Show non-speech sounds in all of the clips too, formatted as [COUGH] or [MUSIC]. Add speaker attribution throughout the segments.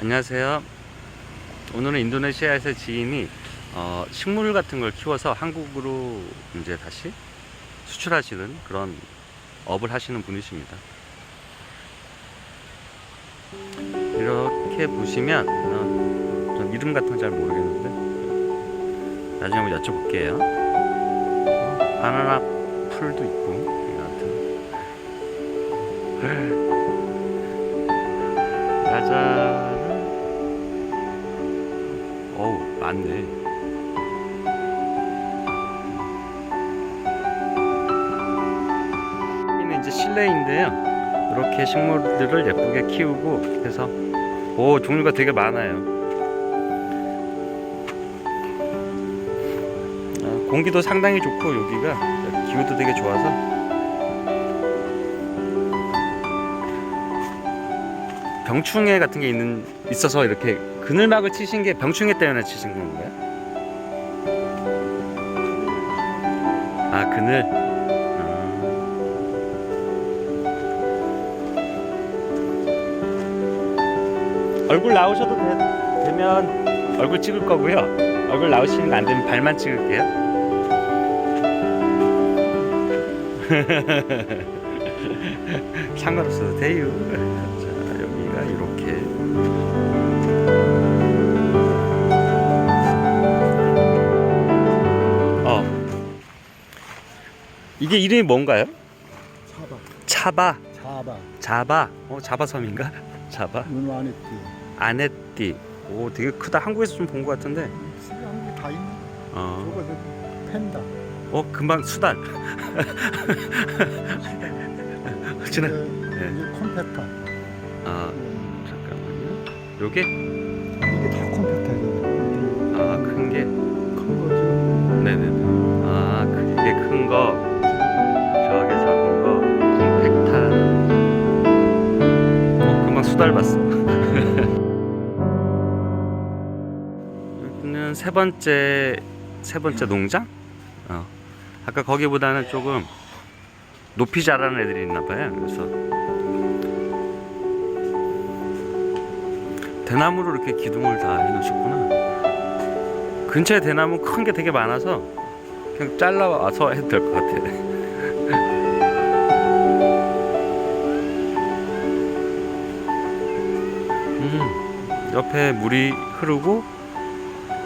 Speaker 1: 안녕하세요. 오늘은 인도네시아에서 지인이 어, 식물 같은 걸 키워서 한국으로 이제 다시 수출하시는 그런 업을 하시는 분이십니다. 이렇게 보시면 어, 전 이름 같은 건 잘 모르겠는데 나중에 한번 여쭤볼게요. 어, 바나나 풀도 있고 같은 [LAUGHS] 짜 많네. 여기는 이제 실내인데요. 이렇게 식물들을 예쁘게 키우고 해서 오 종류가 되게 많아요. 아, 공기도 상당히 좋고 여기가 기후도 되게 좋아서 병충해 같은 게 있는 있어서 이렇게 그늘막을 치신 게 병충해 때문에 치신 건가요? 아 그늘. 아. 얼굴 나오셔도 되, 되면 얼굴 찍을 거고요. 얼굴 나오시는 거 안 되면 발만 찍을게요. [LAUGHS] 상관없어도 돼요. 자 여기가 이렇게. 이게 이름이 뭔가요?
Speaker 2: 차바,
Speaker 1: 차바,
Speaker 2: 차바,
Speaker 1: 자바, 어 자바섬인가? [LAUGHS] 자바,
Speaker 2: 눈 안에 띠.
Speaker 1: 아네띠. 오, 되게 크다. 한국에서 좀 본 것 같은데.
Speaker 2: 한국에 다 있는.
Speaker 1: 어,
Speaker 2: 저거 펜다.
Speaker 1: 어 금방 수달. 지나.
Speaker 2: 이게, 이게 컴팩터.
Speaker 1: 아, 잠깐만요. 요게
Speaker 2: 이게 다 컴팩터예요.
Speaker 1: 아 큰 게,
Speaker 2: 큰 거지.
Speaker 1: 네네네. 아 그게 큰 거, 어, 봤어. 여기는 세 번째 세 번째 농장. 어. 아까 거기보다는 조금 높이 자라는 애들이 있나 봐요. 그래서 대나무로 이렇게 기둥을 다 해놓으셨구나. 근처에 대나무 큰 게 되게 많아서 그냥 잘라와서 해도 될 것 같아. 옆에 물이 흐르고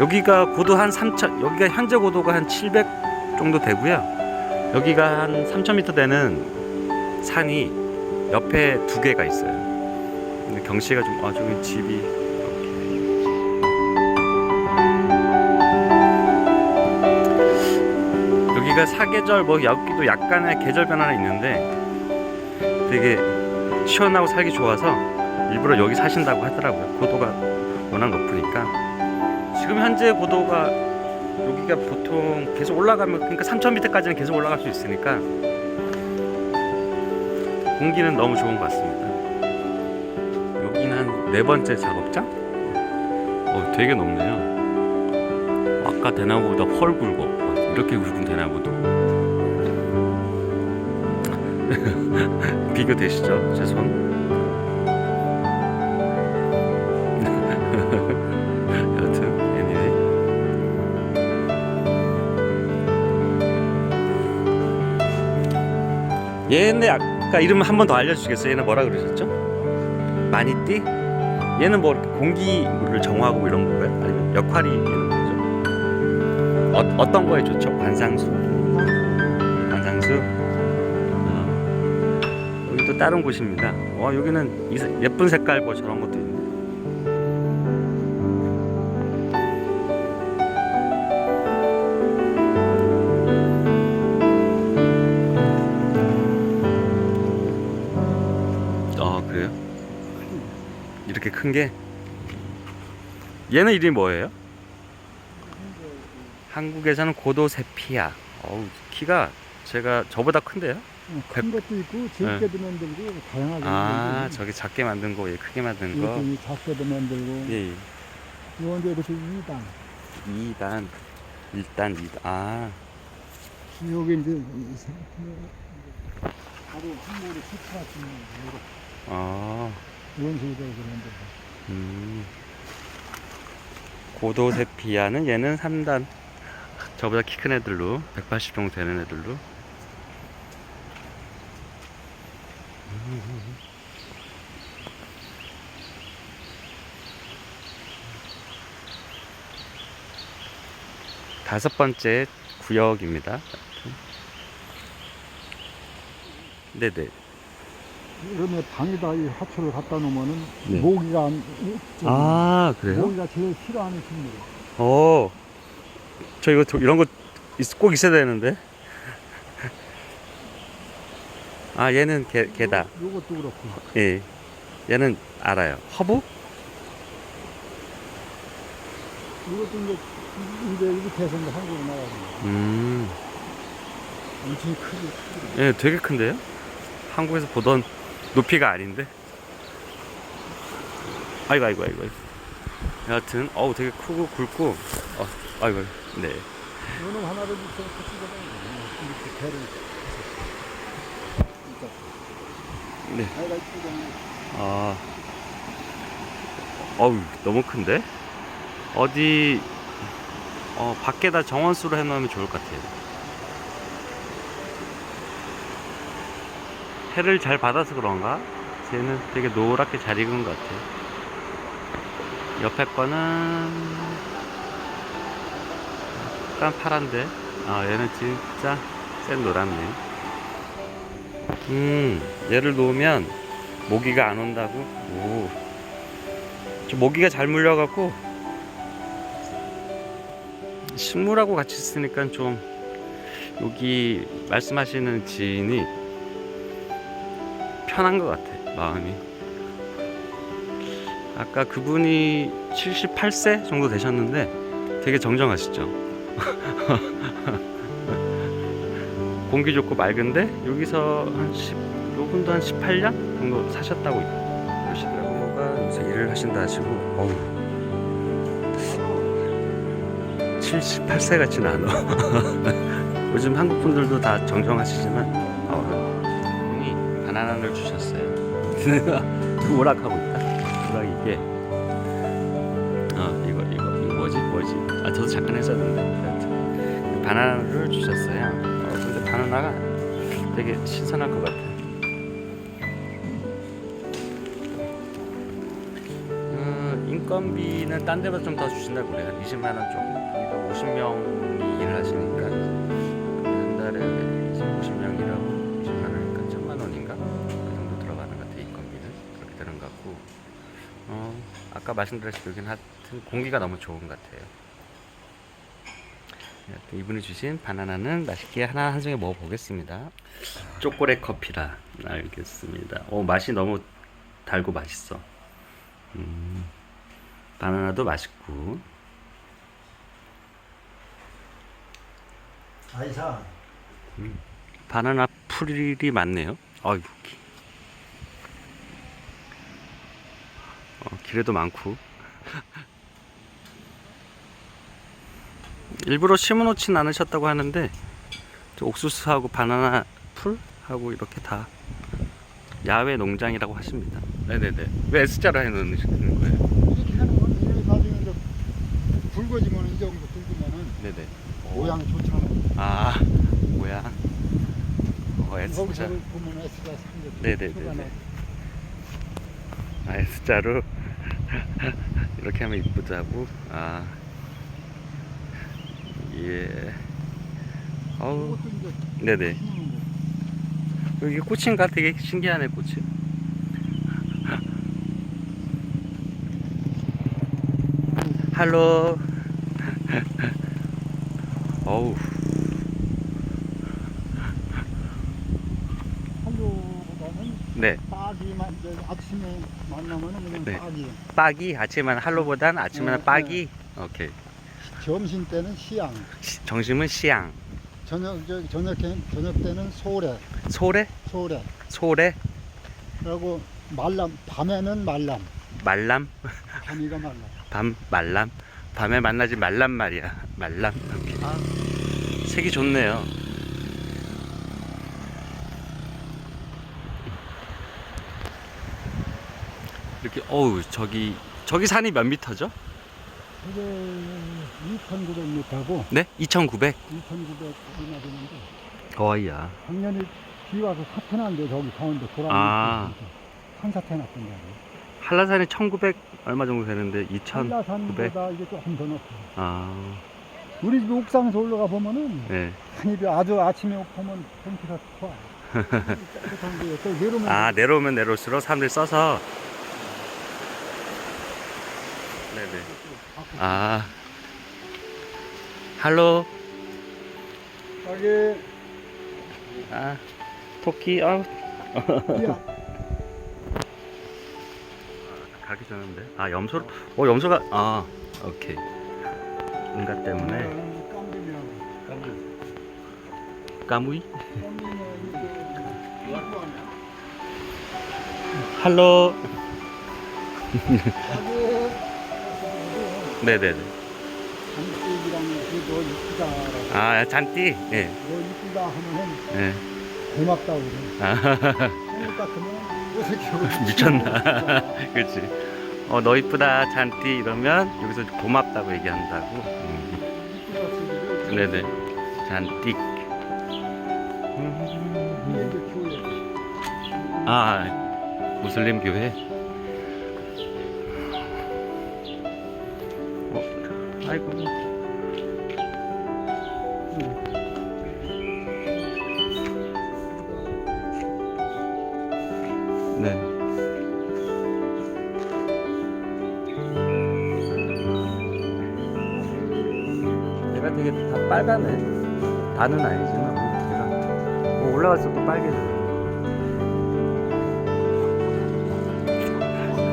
Speaker 1: 여기가 고도 한 3천 여기가 현재 고도가 한 700 정도 되고요. 여기가 한 3,000m 되는 산이 옆에 두 개가 있어요. 근데 경치가 좀, 아, 저기 집이 이렇게. 여기가 사계절, 뭐, 여기도 약간의 계절 변화는 있는데 되게 시원하고 살기 좋아서 일부러 여기 사신다고 하더라고요. 고도가 워낙 높으니까. 지금 현재 고도가 여기가 보통 계속 올라가면 그러니까 3,000m까지는 계속 올라갈 수 있으니까 공기는 너무 좋은 것 같습니다. 여기는 한 네 번째 작업장? 어, 되게 높네요. 아까 대나무보다 헐 굵어. 와, 이렇게 굵은 대나무도 [LAUGHS] 비교되시죠? 제 손. 얘네 아까 이름 한 번 더 알려주시겠어요? 얘는 뭐라 그러셨죠? 마니띠? 얘는 뭐 공기를 정화하고 이런 건가요? 아니면 역할이 얘는 뭐죠? 어, 어떤 거에 좋죠? 관상수? 관상수? 어. 여기 또 다른 곳입니다. 와 여기는 이 색- 예쁜 색깔 뭐 저런 것도 있네. 이렇게 큰 게? 얘는 이름이 뭐예요? 한국에서는 고도세피아. 어우 키가 제가 저보다 큰데요?
Speaker 2: 큰 것도 있고 작게도 만들고 다양하게
Speaker 1: 아
Speaker 2: 만들고.
Speaker 1: 저기 작게 만든 거, 얘 크게 만든 거.
Speaker 2: 이 작게도 만들고.
Speaker 1: 예, 예.
Speaker 2: 이건 이제 이렇게 2단.
Speaker 1: 2단, 1단, 2단. 아,
Speaker 2: 여기 이제 바로 한국으로 수출할 수 있는 이 해서 만들고.
Speaker 1: 음. 고도세피아는 얘는 3단. 저보다 키 큰 애들로 180 정도 되는 애들로. 다섯 번째 구역입니다. 네네.
Speaker 2: 그러면 방에다 이 화초를 갖다 놓으면은
Speaker 1: 네.
Speaker 2: 모기가 안,
Speaker 1: 좀아 그래요?
Speaker 2: 모기가 제일 싫어하는 식물.
Speaker 1: 어. 저 이거 저- 이런 거 있- 꼭 있어야 되는데. 아 얘는 개 개다.
Speaker 2: 요, 요것도 그렇고.
Speaker 1: 예. 얘는 알아요. 허브?
Speaker 2: 이것도 이제 이제 이렇게 해서 이제 한국으로 나가는 거.
Speaker 1: 음.
Speaker 2: 엄청 크지.
Speaker 1: 얘 되게 큰데요? 한국에서 보던 높이가 아닌데. 아이고 아이고 아이고. 여하튼 어우 되게 크고 굵고. 어, 아이고. 네.
Speaker 2: 이거는 하나를. 이렇게 배를.
Speaker 1: 네.
Speaker 2: 아.
Speaker 1: 어우, 너무 큰데? 어디, 어, 밖에다 정원수로 해놓으면 좋을 것 같아요. 해를 잘 받아서 그런가? 쟤는 되게 노랗게 잘 익은 것 같아요. 옆에 거는 약간 파란데? 아, 얘는 진짜 센 노랗네. 음, 얘를 놓으면 모기가 안 온다고? 오. 저 모기가 잘 물려갖고 식물하고 같이 있으니까 좀 여기 말씀하시는 지인이 편한 것 같아 마음이 아까 그분이 78세 정도 되셨는데 되게 정정하시죠 [LAUGHS] 공기 좋고 맑은데 여기서 한 10, 요분도 한 18년 정도 사셨다고 그러시더라고요. 뭐가 요새 일을 하신다 하시고, 어우. 78세 같진 않아. 요즘 한국 분들도 다 정정하시지만, 어, 바나나를 주셨어요. 그 오락하고 있다. 오락 이게, 어, 이거, 이거, 이거 뭐지? 뭐지? 아, 저도 잠깐 했었는데. 하여튼 바나나를 주셨어요. 어, 근데 바나나가 되게 신선할 것 같아. 음, 인건비는 딴 데보다 좀 더 주신다고 그래요. 20만 원. 그러니까 50명이 일을 하시니까 어, 아까 말씀드렸듯이 여기는 하여튼 공기가 너무 좋은 것 같아요. 네, 이분이 주신 바나나는 맛있게 하나 한 송이 먹어보겠습니다. 초콜릿 커피라 알겠습니다. 오 맛이 너무 달고 맛있어. 음, 바나나도 맛있고.
Speaker 2: 아이사.
Speaker 1: 바나나 풀이 많네요. 아이고. 어, 길에도 많고. 일부러 심어놓진 않으셨다고 하는데 저 옥수수하고 바나나 풀하고 이렇게 다 야외 농장이라고 하십니다. 네네네. 왜 S자로 해놓으시는 거예요?
Speaker 2: 이렇게 하는 건 이게 나중에 이제 굵어지면 이 정도 굵으면은
Speaker 1: 네네.
Speaker 2: 모양 좋잖아.
Speaker 1: 아 뭐야? 어
Speaker 2: 거기서
Speaker 1: S자.
Speaker 2: 보면 S가 생겨.
Speaker 1: 네네네네. 아 S자로 이렇게 하면 이쁘다고. 아 예. 어우 네네. 여기 꽃인가 되게 신기하네 꽃이. 할로. 어우
Speaker 2: 한조보다는
Speaker 1: 네
Speaker 2: 만 아침에 만나면은 그냥
Speaker 1: 네.
Speaker 2: 빠기.
Speaker 1: 빠기 아침에는 할로보단 아침에는
Speaker 2: 네,
Speaker 1: 빠기. 오케이.
Speaker 2: 점심 때는 시양.
Speaker 1: 시- 정심은 시양.
Speaker 2: 저녁 저 저녁 때- 저녁 때는 소래.
Speaker 1: 소래?
Speaker 2: 소래.
Speaker 1: 소래?
Speaker 2: 그리고 말람 밤에는 말람.
Speaker 1: 말람?
Speaker 2: 밤이가 말람.
Speaker 1: 밤 말람? 밤에 만나지 말란 말이야. 말람. 오케이.
Speaker 2: 아,
Speaker 1: 색이 좋네요. 이렇게 어우 저기 저기 산이 몇 미터죠?
Speaker 2: 이게 2,900m고
Speaker 1: 네? 2,900.
Speaker 2: 2,900 얼마 되는데
Speaker 1: 거의야.
Speaker 2: 작년에 비 와서 사태 난데 저기 강원도 도랑
Speaker 1: 아.
Speaker 2: 산사태 났던 데
Speaker 1: 한라산이 1,900 얼마 정도 되는데 2,000.
Speaker 2: 한라산보다 이게 조금 더 높아.
Speaker 1: 아,
Speaker 2: 우리 집 옥상에서 올라가 보면은
Speaker 1: 네.
Speaker 2: 산이 아주 아침에 보면天気가 좋아. [LAUGHS] 깨끗한데 또 내려오면
Speaker 1: 아 내려오면 내려올수록 사람들이 써서. 네네. 아, 할로.
Speaker 2: 저기
Speaker 1: 아, 토끼. 아,
Speaker 2: 야
Speaker 1: 가기 전인데. 아 염소. 어 염소가. 아, 오케이. 응가 때문에. 까무이. 할로. [LAUGHS] 네네네.
Speaker 2: 장식이랑 그너 이쁘다라고.
Speaker 1: 아 잔띠. 예.
Speaker 2: 너 이쁘다 하면은
Speaker 1: 예.
Speaker 2: 고맙다고 그래.
Speaker 1: 아,
Speaker 2: 한국 같으면 이 새끼
Speaker 1: 미쳤나. [LAUGHS] 그렇지. 어너 이쁘다 잔띠 이러면 여기서 고맙다고 얘기한다고. 음.
Speaker 2: 이쁘다
Speaker 1: 네네. 잔띠.
Speaker 2: 이제 교회.
Speaker 1: 아 무슬림 교회. 아이고. 네. 얘가 되게 다 빨갛네. 다는 아니지만 얘가 뭐 올라갈수록 또 빨개져.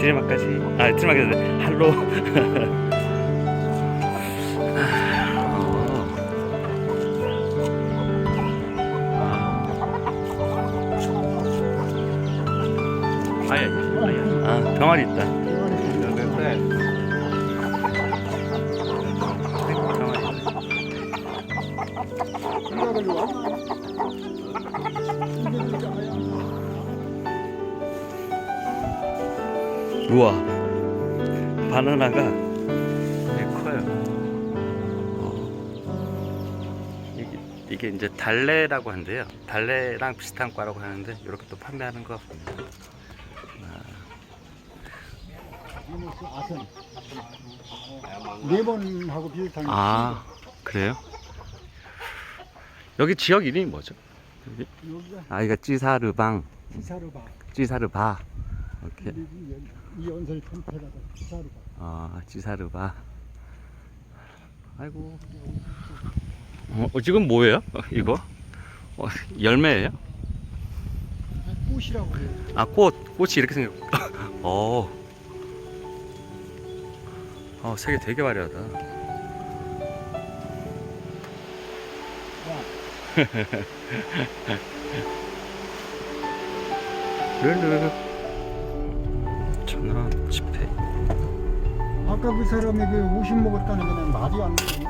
Speaker 1: 드리마까지 아 드리마까지 할로. [LAUGHS] 우와 바나나가 되게 커요 어. 이게, 이게 이제 달래라고 한대요 달래랑 비슷한 과라고 하는데 이렇게 또 판매하는 거.
Speaker 2: 레몬하고 비슷한.
Speaker 1: 아 그래요? 여기 지역 이름이 뭐죠? 여기?
Speaker 2: 여기가
Speaker 1: 아 이거 찌사르방
Speaker 2: 이사르바.
Speaker 1: 찌사르바 이렇게
Speaker 2: 이 연설 편패라다 이사르바.
Speaker 1: 아 찌사르바 아이고 어, 어, 지금 뭐예요? 어, [LAUGHS] 이거? 어, 열매예요?
Speaker 2: 꽃이라고 그래요.
Speaker 1: 아, 꽃, 꽃이 이렇게 생겼. [LAUGHS] 어. 어, 색이 되게 화려하다. 르르. 천원 지폐.
Speaker 2: 아까 그 사람이 그50 먹었다는 게난 말이 안 돼.